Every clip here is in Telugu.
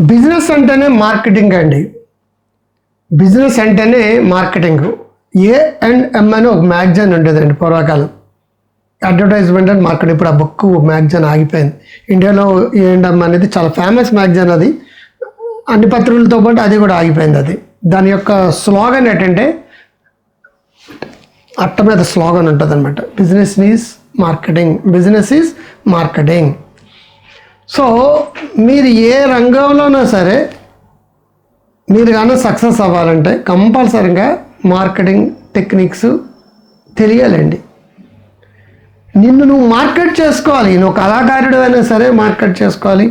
బిజినెస్ అంటేనే మార్కెటింగ్ అండి. బిజినెస్ అంటేనే మార్కెటింగ్. ఏ అండ్ ఎం అని ఒక మ్యాగజైన్ ఉండేదండి పూర్వకాలం. Advertisement and marketing. ఇప్పుడు ఆ బుక్ మ్యాగజైన్ ఆగిపోయింది. ఇండియాలో ఏ అండ్ ఎం అనేది చాలా ఫేమస్ మ్యాగజైన్ అది. అన్ని పత్రికలతో పాటు అది కూడా ఆగిపోయింది అది. దాని యొక్క స్లోగన్ ఏంటంటే అట్ట మీద స్లోగన్ ఉంటుంది అనమాట business is marketing. Business is marketing. So మీరు ఏ రంగంలోనైనా సరే మీరు కానీ సక్సెస్ అవ్వాలంటే కంపల్సరీగా మార్కెటింగ్ టెక్నిక్స్ తెలియాలండి. నిన్ను నువ్వు మార్కెట్ చేసుకోవాలి. నువ్వు కళాకారుడు అయినా సరే మార్కెట్ చేసుకోవాలి.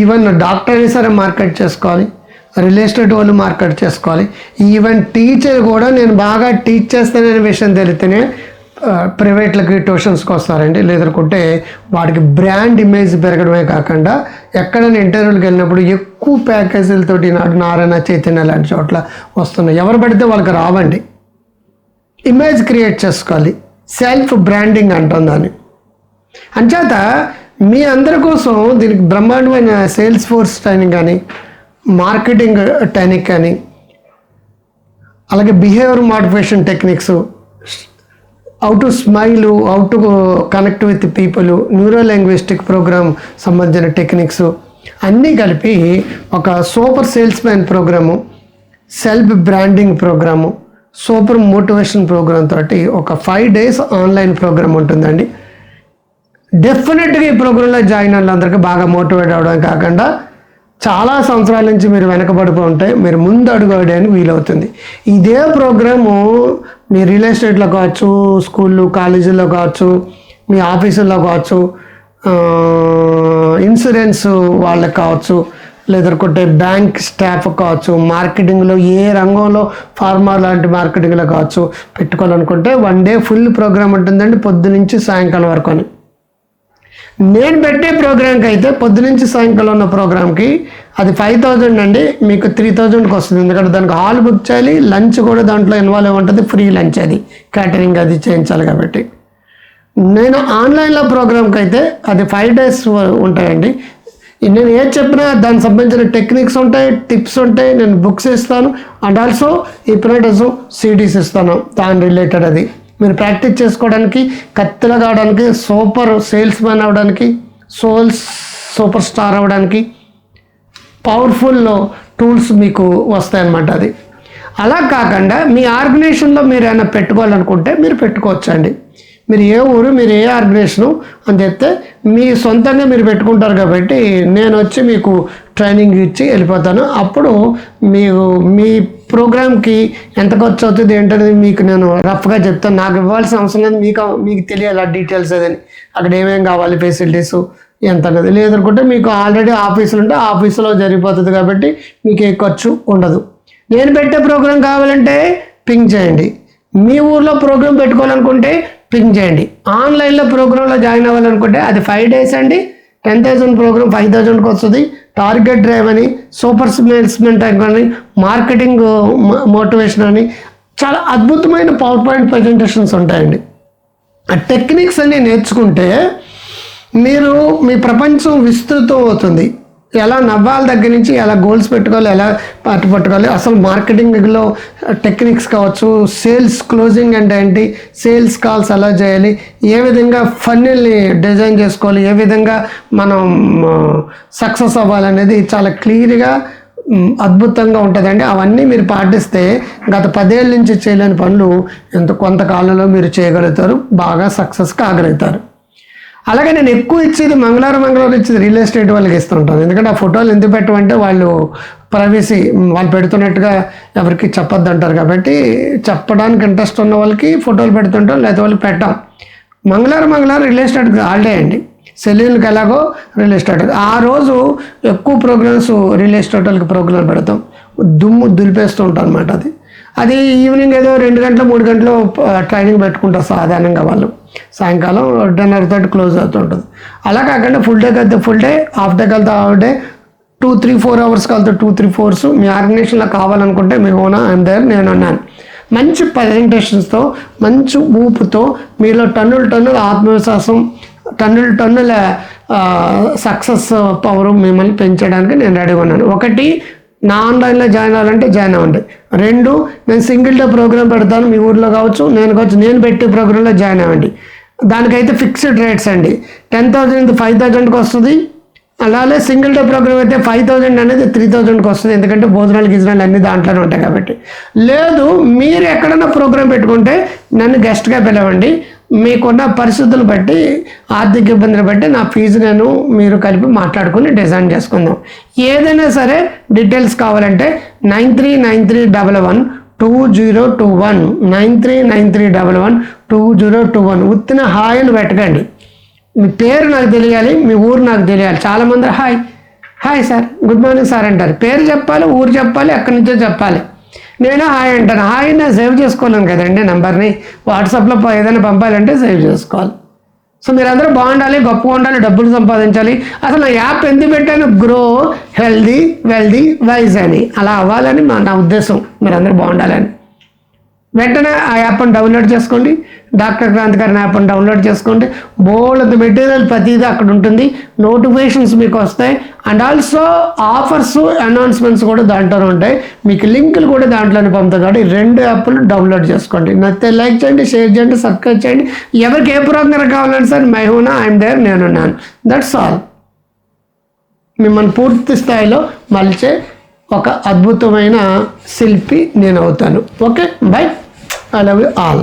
ఈవెన్ డాక్టర్ అయినా సరే మార్కెట్ చేసుకోవాలి. రియల్ ఎస్టేట్ వాళ్ళు మార్కెట్ చేసుకోవాలి. ఈవెన్ టీచర్ కూడా నేను బాగా టీచ్ చేస్తాననే విషయం తెలిస్తేనే ప్రైవేట్లకి ట్యూషన్స్కి వస్తారండి లేదనుకుంటే వాడికి బ్రాండ్ ఇమేజ్ పెరగడమే కాకుండా ఎక్కడైనా ఇంటర్వ్యూకి వెళ్ళినప్పుడు ఎక్కువ ప్యాకేజీలతోటి నాడు నారాయణ చైతన్య లాంటి చోట్ల వస్తున్నాయి. ఎవరు పడితే వాళ్ళకి రావండి. ఇమేజ్ క్రియేట్ చేసుకోవాలి. సెల్ఫ్ బ్రాండింగ్ అంటాం దాన్ని అంచేత మీ అందరి కోసం దీనికి బ్రహ్మాండమైన సేల్స్ ఫోర్స్ ట్రైనింగ్ కానీ మార్కెటింగ్ టెక్నిక్ కానీ అలాగే behaviour motivation techniques how to smile how to connect with people neuro linguistic program సంబంధించిన టెక్నిక్స్ అన్నీ కలిపి ఒక super salesman program self branding program super motivation program తోటి ఒక ఫైవ్ డేస్ ఆన్లైన్ ప్రోగ్రామ్ ఉంటుందండి. డెఫినెట్గా ఈ ప్రోగ్రాంలో జాయిన్ అయిన వాళ్ళందరికీ బాగా మోటివేట్ అవ్వడం కాకుండా చాలా సంవత్సరాల నుంచి మీరు వెనకబడిపో ఉంటే మీరు ముందు అడుగు వేయడానికి వీలవుతుంది. ఇదే ప్రోగ్రాము మీ రియల్ ఎస్టేట్లో కావచ్చు స్కూళ్ళు కాలేజీల్లో కావచ్చు మీ ఆఫీసుల్లో కావచ్చు ఇన్సూరెన్స్ వాళ్ళకి కావచ్చు లేదనుకుంటే బ్యాంక్ స్టాఫ్ కావచ్చు మార్కెటింగ్లో ఏ రంగంలో ఫార్మా లాంటి మార్కెటింగ్లో కావచ్చు పెట్టుకోవాలనుకుంటే వన్ డే ఫుల్ ప్రోగ్రామ్ ఉంటుందండి పొద్దు నుంచి సాయంకాలం వరకు అని. నేను పెట్టే ప్రోగ్రామ్కి అయితే పొద్దునుంచి సాయంకాలం ఉన్న ప్రోగ్రామ్కి అది ఫైవ్ థౌజండ్ అండి మీకు త్రీ థౌజండ్కి వస్తుంది. ఎందుకంటే దానికి హాల్ బుక్ చేయాలి లంచ్ కూడా దాంట్లో ఇన్వాల్వ్ ఉంటుంది ఫ్రీ లంచ్ అది. క్యాటరింగ్ అది చేయించాలి కాబట్టి. నేను ఆన్లైన్లో ప్రోగ్రామ్కి అయితే అది ఫైవ్ డేస్ ఉంటాయండి. నేను ఏది చెప్పినా దానికి సంబంధించిన టెక్నిక్స్ ఉంటాయి టిప్స్ ఉంటాయి నేను బుక్స్ ఇస్తాను. అండ్ ఆల్సో ఈ ప్రోడక్ట్స్ సిడీస్ ఇస్తాను దాని రిలేటెడ్ అది. మీరు ప్రాక్టీస్ చేసుకోవడానికి కత్తిలో కావడానికి సూపర్ సేల్స్ మ్యాన్ అవ్వడానికి సోల్స్ సూపర్ స్టార్ అవ్వడానికి పవర్ఫుల్ టూల్స్ మీకు వస్తాయన్నమాట అది. అలా కాకుండా మీ ఆర్గనైజేషన్లో మీరు ఏమైనా పెట్టుకోవాలనుకుంటే మీరు పెట్టుకోవచ్చండి. మీరు ఏ ఊరు మీరు ఏ ఆర్గనైజేషను అని చెప్తే మీ సొంతంగా మీరు పెట్టుకుంటారు కాబట్టి నేను వచ్చి మీకు ట్రైనింగ్ ఇచ్చి వెళ్ళిపోతాను. అప్పుడు మీరు మీ ప్రోగ్రామ్కి ఎంత ఖర్చు అవుతుంది ఏంటనేది మీకు నేను రఫ్గా చెప్తాను. నాకు ఇవ్వాల్సిన అవసరం లేదు. మీకు మీకు తెలియాలి ఆ డీటెయిల్స్ అదని. అక్కడ ఏమేమి కావాలి ఫెసిలిటీస్ ఎంత అనేది. లేదనుకుంటే మీకు ఆల్రెడీ ఆఫీసులు ఉంటే ఆఫీసులో జరిగిపోతుంది కాబట్టి మీకు ఏ ఖర్చు ఉండదు. నేను పెట్టే ప్రోగ్రాం కావాలంటే పింక్ చేయండి. మీ ఊర్లో ప్రోగ్రాం పెట్టుకోవాలనుకుంటే పింక్ చేయండి. ఆన్లైన్లో ప్రోగ్రాంలో జాయిన్ అవ్వాలనుకుంటే అది ఫైవ్ డేస్ అండి. టెన్ థౌసండ్ ప్రోగ్రామ్ ఫైవ్ థౌసండ్కి వస్తుంది. టార్గెట్ డ్రైవ్ అని సూపర్ సేల్స్మెంట్ అని మార్కెటింగ్ మోటివేషన్ uh, అని చాలా అద్భుతమైన పవర్ పాయింట్ ప్రజెంటేషన్స్ ఉంటాయండి. ఆ టెక్నిక్స్ అన్ని నేర్చుకుంటే మీరు మీ ప్రపంచం విస్తృతం అవుతుంది. ఎలా నవ్వాల దగ్గర నుంచి ఎలా గోల్స్ పెట్టుకోవాలి ఎలా పట్టు పట్టుకోవాలి? అసలు మార్కెటింగ్లో టెక్నిక్స్ uh, కావచ్చు సేల్స్ క్లోజింగ్ అంటే ఏంటి సేల్స్ కాల్స్ ఎలా చేయాలి ఏ విధంగా ఫన్నీల్ని డిజైన్ చేసుకోవాలి ఏ విధంగా మనం uh, సక్సెస్ అవ్వాలనేది చాలా క్లియర్గా అద్భుతంగా ఉంటుందండి. అవన్నీ మీరు పాటిస్తే గత పదేళ్ళ నుంచి చేయలేని పనులు ఎంత కొంతకాలంలో మీరు చేయగలుగుతారు బాగా సక్సెస్ కాగలుగుతారు అలాగే నేను ఎక్కువ ఇచ్చేది మంగళవారం మంగళవారం ఇచ్చేది రియల్ ఎస్టేట్ వాళ్ళకి ఇస్తుంటాను. ఎందుకంటే ఆ ఫోటోలు ఎందుకు పెట్టమంటే వాళ్ళు ప్రైవసీ వాళ్ళు పెడుతున్నట్టుగా ఎవరికి చెప్పొద్దు అంటారు కాబట్టి చెప్పడానికి ఇంట్రెస్ట్ ఉన్న వాళ్ళకి ఫోటోలు పెడుతుంటాం లేదా వాళ్ళకి పెట్టాం. మంగళవారం మంగళవారం రియల్ ఎస్టేట్ హాలిడే అండి. సెల్యూన్కి ఎలాగో రియల్ ఎస్టేట్ ఆ రోజు ఎక్కువ ప్రోగ్రామ్స్ రియల్ ఎస్టేట్ వాళ్ళకి ప్రోగ్రామ్ పెడతాం. దుమ్ము దులిపేస్తూ ఉంటాం అనమాట అది. అది ఈవినింగ్ ఏదో రెండు గంటలు మూడు గంటలు ట్రైనింగ్ పెట్టుకుంటారు సాధారణంగా వాళ్ళు. సాయంకాలం డిన్నర్ తోటి క్లోజ్ అవుతూ ఉంటుంది అలా కాకుండా ఫుల్ డే కలితే full day half day కలితే half day two three four hours కలితే two three fours మీ ఆర్గనైజేషన్లో కావాలనుకుంటే మీ ఓనా ఐఎమ్ దేర్ నేను అన్నాను మంచి ప్రజెంటేషన్స్తో మంచి ఊపుతో మీలో టన్నులు టన్నుల ఆత్మవిశ్వాసం టన్నుల టన్నుల సక్సెస్ పవర్ మిమ్మల్ని పెంచడానికి నేను రెడీగా ఉన్నాను. ఒకటి నా ఆన్లైన్లో జాయిన్ అవ్వాలంటే జాయిన్ అవ్వండి. రెండు నేను సింగిల్ డే ప్రోగ్రామ్ పెడతాను మీ ఊర్లో కావచ్చు నేను కావచ్చు నేను పెట్టే ప్రోగ్రాంలో జాయిన్ అవ్వండి. దానికైతే ఫిక్స్డ్ రేట్స్ అండి. టెన్ థౌజండ్ ఫైవ్ థౌజండ్కి వస్తుంది. అలాగే సింగిల్ డే ప్రోగ్రామ్ అయితే ఫైవ్ థౌజండ్ అనేది త్రీ థౌజండ్కి వస్తుంది. ఎందుకంటే భోజనాలు గిజనాలు అన్నీ దాంట్లోనే ఉంటాయి కాబట్టి. లేదు మీరు ఎక్కడైనా ప్రోగ్రామ్ పెట్టుకుంటే నన్ను గెస్ట్గా పిలవండి. మీకున్న పరిస్థితులు బట్టి ఆర్థిక ఇబ్బందులు బట్టి నా ఫీజు నేను మీరు కలిపి మాట్లాడుకుని డిజైన్ చేసుకుందాం. ఏదైనా సరే డీటెయిల్స్ కావాలంటే nine three nine three double one two zero two one. Nine three nine three double one two zero two one. ఉత్తిన hi అని పెట్టకండి మీ పేరు నాకు తెలియాలి మీ ఊరు నాకు తెలియాలి. చాలామంది hi. Hi sir good morning sir అంటారు. పేరు చెప్పాలి ఊరు చెప్పాలి ఎక్కడి నుంచో చెప్పాలి. నేను హాయ్ అంటాను. హాయ్ నేను సేవ్ చేసుకోలేను కదండి నెంబర్ని. వాట్సాప్లో ఏదైనా పంపాలంటే సేవ్ చేసుకోవాలి. సో మీరందరూ బాగుండాలి గొప్పగా ఉండాలి డబ్బులు సంపాదించాలి. అసలు నా యాప్ ఎందుకు పెట్టాను? గ్రో హెల్దీ వెల్దీ వైజ్ అని. అలా అవ్వాలని మా నా ఉద్దేశం. మీరందరూ బాగుండాలని. వెంటనే ఆ యాప్ని డౌన్లోడ్ చేసుకోండి. డాక్టర్ క్రాంతి గారి యాప్ని డౌన్లోడ్ చేసుకోండి. బోల్డ్ మెటీరియల్ ప్రతిదీ అక్కడ ఉంటుంది. నోటిఫికేషన్స్ మీకు వస్తాయి. అండ్ ఆల్సో ఆఫర్స్ అనౌన్స్మెంట్స్ కూడా దాంట్లోనే ఉంటాయి. మీకు లింకులు కూడా దాంట్లోనే పంపుతాయి కాబట్టి రెండు యాప్లు డౌన్లోడ్ చేసుకోండి. నచ్చితే లైక్ చేయండి షేర్ చేయండి సబ్స్క్రైబ్ చేయండి. ఎవరికి ఏ ప్రోగ్రాం కావాలంటే సార్ మైహూనా ఐఎమ్ దేర్ నేనున్నాను దట్స్ ఆల్ మిమ్మల్ని పూర్తి స్థాయిలో మలిచే ఒక అద్భుతమైన శిల్పి నేను అవుతాను okay? Bye. I love you all